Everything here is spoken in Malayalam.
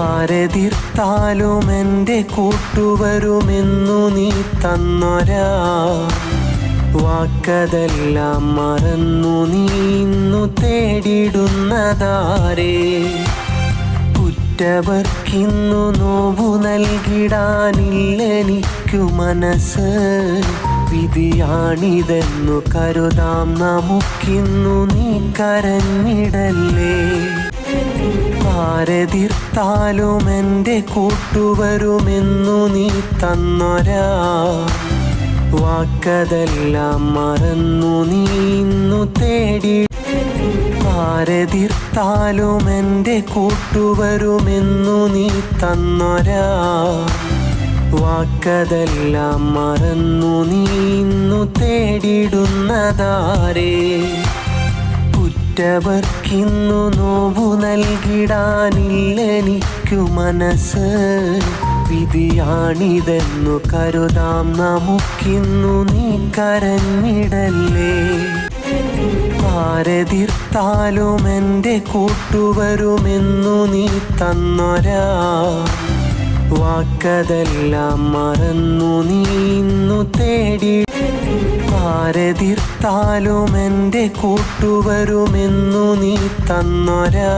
ആരെതിർത്താലും എന്റെ കൂട്ടുവരുമെന്നു നീ തന്നൊരാ. വാക്കതെല്ലാം മറന്നു നീ ഇന്നു തേടിടുന്നതാരേ. കുറ്റവർക്കിന്നു നോവു നൽകിടാനില്ലെനിക്കു മനസ്സ്. വിധിയാണിതെന്നു കരുതാം നമുക്കിന്നു നീ കരഞ്ഞിടല്ലേ. ആരെതിർത്താലും എന്റെ കൂട്ടുവരുമെന്നു നീ തന്നൊരാ. വാക്കതെല്ലാം മറന്നു നീ ഇന്നു തേടി. ആരെതിർത്താലും എന്റെ കൂട്ടുവരുമെന്നു നീ തന്നൊരാ. വാക്കതെല്ലാം മറന്നു നീ ഇന്നു ഉറ്റവർക്കിന്നു നോവു നൽകിടാനില്ലെനിക്കു മനസ്സ്? വിധിയാണിതെന്നു കരുതാം നമുക്കിന്നു നീ കരഞ്ഞിടല്ലേ? ആരെതിർത്താലും എന്റെ കൂട്ടുവരുമെന്നു നീ തന്നൊരാ? വാക്കതെല്ലാം മറന്നു നീ ഇന്നു തേടി ആരെതിർത്താലും എന്റെ കൂട്ടുവരുമെന്നു നീ തന്നൊരാ.